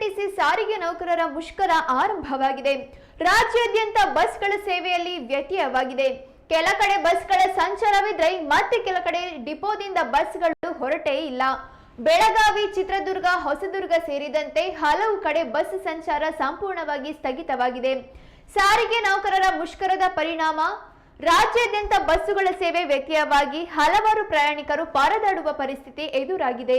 KSRTC ಸಾರಿಗೆ ನೌಕರರ ಮುಷ್ಕರ ಆರಂಭವಾಗಿದೆ. ರಾಜ್ಯಾದ್ಯಂತ ಬಸ್ಗಳ ಸೇವೆಯಲ್ಲಿ ವ್ಯತ್ಯಯವಾಗಿದೆ. ಕೆಲ ಕಡೆ ಬಸ್ಗಳ ಸಂಚಾರವಿದ್ರೆ ಮತ್ತೆ ಕೆಲ ಕಡೆ ಡಿಪೋದಿಂದ ಬಸ್ಗಳು ಹೊರಟೇ ಇಲ್ಲ. ಬೆಳಗಾವಿ, ಚಿತ್ರದುರ್ಗ, ಹೊಸದುರ್ಗ ಸೇರಿದಂತೆ ಹಲವು ಕಡೆ ಬಸ್ ಸಂಚಾರ ಸಂಪೂರ್ಣವಾಗಿ ಸ್ಥಗಿತವಾಗಿದೆ. ಸಾರಿಗೆ ನೌಕರರ ಮುಷ್ಕರದ ಪರಿಣಾಮ, ರಾಜ್ಯಾದ್ಯಂತ ಬಸ್ಸುಗಳ ಸೇವೆ ವ್ಯತ್ಯಯವಾಗಿ ಹಲವಾರು ಪ್ರಯಾಣಿಕರು ಪರದಾಡುವ ಪರಿಸ್ಥಿತಿ ಎದುರಾಗಿದೆ.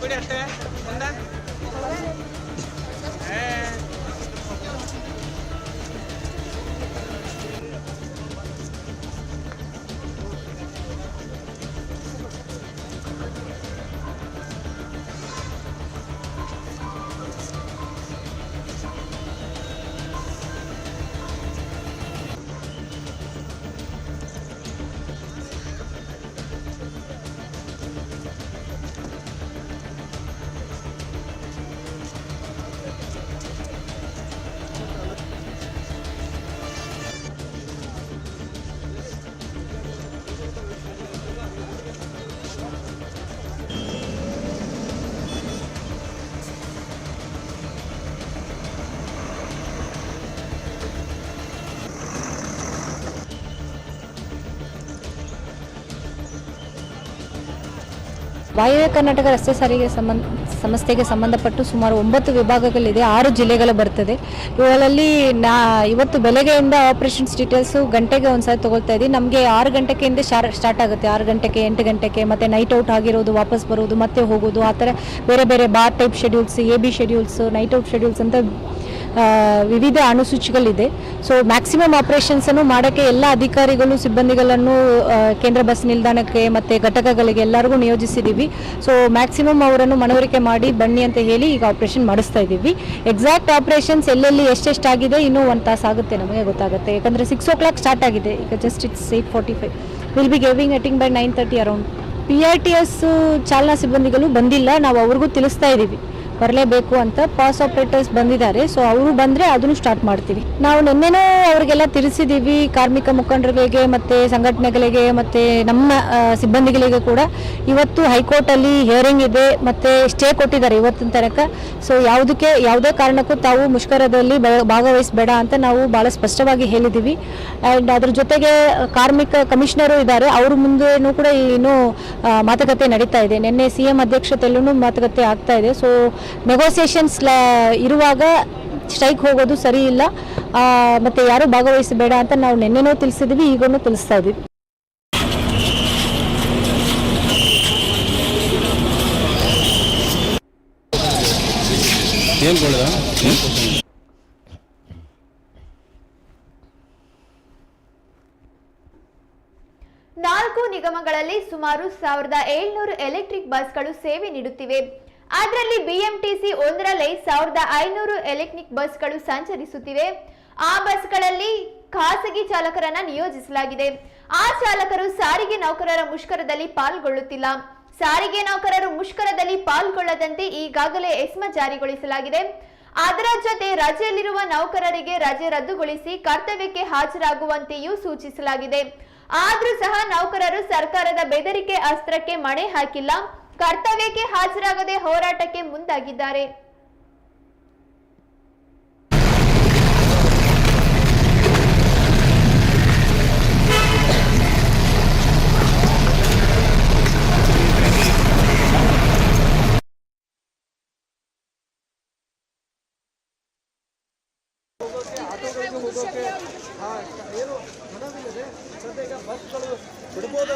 ಕೊಡಿ ವಾಯುವ್ಯ ಕರ್ನಾಟಕ ರಸ್ತೆ ಸಾರಿಗೆ ಸಂಬಂಧ, ಸಂಸ್ಥೆಗೆ ಸಂಬಂಧಪಟ್ಟು ಸುಮಾರು ಒಂಬತ್ತು ವಿಭಾಗಗಳಿದೆ, ಆರು ಜಿಲ್ಲೆಗಳು ಬರ್ತದೆ. ಇವುಗಳಲ್ಲಿ ನಾ, ಇವತ್ತು ಬೆಳಗ್ಗೆಯಿಂದ ಆಪರೇಷನ್ಸ್ ಡೀಟೇಲ್ಸು ಗಂಟೆಗೆ ಒಂದ್ಸರಿ ತಗೊಳ್ತಾ ಇದ್ದೀವಿ ನಮಗೆ ಆರು ಗಂಟೆಗೆಯಿಂದ ಶಾರ್ ಸ್ಟಾರ್ಟ್ ಆಗುತ್ತೆ. ಆರು ಗಂಟೆಗೆ, ಎಂಟು ಗಂಟೆಗೆ, ಮತ್ತು ನೈಟ್ ಔಟ್ ಆಗಿರೋದು, ವಾಪಸ್ ಬರೋದು, ಮತ್ತೆ ಹೋಗೋದು, ಆ ಥರ ಬೇರೆ ಬೇರೆ bar type schedules A B schedules night out schedules ಅಂತ ವಿವಿಧ ಅನುಸೂಚಿಗಳಿದೆ ಸೊ ಮ್ಯಾಕ್ಸಿಮಮ್ ಆಪರೇಷನ್ಸನ್ನು ಮಾಡೋಕ್ಕೆ ಎಲ್ಲ ಅಧಿಕಾರಿಗಳು, ಸಿಬ್ಬಂದಿಗಳನ್ನು ಕೇಂದ್ರ ಬಸ್ ನಿಲ್ದಾಣಕ್ಕೆ ಮತ್ತು ಘಟಕಗಳಿಗೆ ಎಲ್ಲರಿಗೂ ನಿಯೋಜಿಸಿದ್ದೀವಿ. ಸೊ ಮ್ಯಾಕ್ಸಿಮಮ್ ಅವರನ್ನು ಮನವರಿಕೆ ಮಾಡಿ ಬನ್ನಿ ಅಂತ ಹೇಳಿ ಈಗ ಆಪರೇಷನ್ ಮಾಡಿಸ್ತಾ ಇದ್ದೀವಿ. ಎಕ್ಸಾಕ್ಟ್ ಆಪರೇಷನ್ಸ್ ಎಲ್ಲೆಲ್ಲಿ ಎಷ್ಟೆಷ್ಟಾಗಿದೆ ಇನ್ನೂ ಒಂದು ತಾಸು ಆಗುತ್ತೆ ನಮಗೆ ಗೊತ್ತಾಗುತ್ತೆ. ಯಾಕಂದರೆ ಸಿಕ್ಸ್ ಓ ಕ್ಲಾಕ್ ಸ್ಟಾರ್ಟ್ ಆಗಿದೆ. ಈಗ just it's eight forty five will be giving eating by nine thirty around P R T S ಚಾಲನಾ ಸಿಬ್ಬಂದಿಗಳು ಬಂದಿಲ್ಲ. ನಾವು ಅವ್ರಿಗೂ ತಿಳಿಸ್ತಾ ಇದ್ದೀವಿ. ಬರಲೇಬೇಕು ಅಂತ ಪಾಸ್ ಆಪರೇಟರ್ಸ್ ಬಂದಿದ್ದಾರೆ. ಸೊ ಅವರು ಬಂದರೆ ಅದನ್ನು ಸ್ಟಾರ್ಟ್ ಮಾಡ್ತೀವಿ. ನಾವು ನಿನ್ನೆನೂ ಅವರಿಗೆಲ್ಲ ತಿಳಿಸಿದ್ದೀವಿ ಕಾರ್ಮಿಕ ಮುಖಂಡರುಗಳಿಗೆ ಮತ್ತು ಸಂಘಟನೆಗಳಿಗೆ ಮತ್ತು ನಮ್ಮ ಸಿಬ್ಬಂದಿಗಳಿಗೆ ಕೂಡ. ಇವತ್ತು ಹೈಕೋರ್ಟಲ್ಲಿ ಹಿಯರಿಂಗ್ ಇದೆ ಮತ್ತು ಸ್ಟೇ ಕೊಟ್ಟಿದ್ದಾರೆ ಇವತ್ತಿನ ತನಕ. ಸೊ ಯಾವುದಕ್ಕೆ ಯಾವುದೇ ಕಾರಣಕ್ಕೂ ತಾವು ಮುಷ್ಕರದಲ್ಲಿ ಭಾಗವಹಿಸಬೇಡ ಅಂತ ನಾವು ಭಾಳ ಸ್ಪಷ್ಟವಾಗಿ ಹೇಳಿದ್ದೀವಿ ಆ್ಯಂಡ್ ಅದ್ರ ಜೊತೆಗೆ ಕಾರ್ಮಿಕ ಕಮಿಷನರು ಇದ್ದಾರೆ. ಅವ್ರ ಮುಂದೆನೂ ಕೂಡ ಆ, ಮಾತುಕತೆ ನಡೀತಾ ಇದೆ. ನಿನ್ನೆ ಸಿ ಎಂ ಅಧ್ಯಕ್ಷತೆಯಲ್ಲೂ ಮಾತುಕತೆ ಆಗ್ತಾ ಇದೆ. ಸೊ ನೆಗೋಸಿಯೇಷನ್ಸ್ ಇರುವಾಗ ಸ್ಟ್ರೈಕ್ ಹೋಗೋದು ಸರಿ ಇಲ್ಲ. ಮತ್ತೆ ಯಾರು ಭಾಗವಹಿಸಬೇಡ ಅಂತ ನಾವು ನಿನ್ನೆನೂ ತಿಳಿಸಿದ್ವಿ ಈಗೂ ತಿಳಿಸ್ತಾ ಇದ್ವಿ. ನಾಲ್ಕು ನಿಗಮಗಳಲ್ಲಿ ಸುಮಾರು ಸಾವಿರದ ಏಳ್ನೂರು ಎಲೆಕ್ಟ್ರಿಕ್ ಬಸ್ಗಳು ಸೇವೆ ನೀಡುತ್ತಿವೆ. ಅದರಲ್ಲಿ ಬಿಎಂಟಿಸಿ ಒಂದರಲ್ಲಿ ಸಾವಿರದ ಐನೂರು ಎಲೆಕ್ಟ್ರಿಕ್ ಬಸ್ಗಳು ಸಂಚರಿಸುತ್ತಿವೆ. ಆ ಬಸ್ಗಳಲ್ಲಿ ಖಾಸಗಿ ಚಾಲಕರನ್ನ ನಿಯೋಜಿಸಲಾಗಿದೆ. ಆ ಚಾಲಕರು ಸಾರಿಗೆ ನೌಕರರ ಮುಷ್ಕರದಲ್ಲಿ ಪಾಲ್ಗೊಳ್ಳುತ್ತಿಲ್ಲ. ಸಾರಿಗೆ ನೌಕರರು ಮುಷ್ಕರದಲ್ಲಿ ಪಾಲ್ಗೊಳ್ಳದಂತೆ ಈಗಾಗಲೇ ಎಸ್ಮ ಜಾರಿಗೊಳಿಸಲಾಗಿದೆ. ಅದರ ಜೊತೆ ರಜೆಯಲ್ಲಿರುವ ನೌಕರರಿಗೆ ರಜೆ ರದ್ದುಗೊಳಿಸಿ ಕರ್ತವ್ಯಕ್ಕೆ ಹಾಜರಾಗುವಂತೆಯೂ ಸೂಚಿಸಲಾಗಿದೆ. ಆದರೂ ಸಹ ನೌಕರರು ಸರ್ಕಾರದ ಬೆದರಿಕೆ ಅಸ್ತ್ರಕ್ಕೆ ಮಣೆ ಹಾಕಿಲ್ಲ. ಕರ್ತವ್ಯಕ್ಕೆ ಹಾಜರಾಗದೆ ಹೋರಾಟಕ್ಕೆ ಮುಂದಾಗಿದ್ದಾರೆ. ಹೋಗೋಕೆ ಏನು ಹಣವಿಲ್ಲದೆ ಸದ್ಯ ಬಸ್ಗಳು ಬಿಡ್ಬೋದು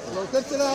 लवकर चला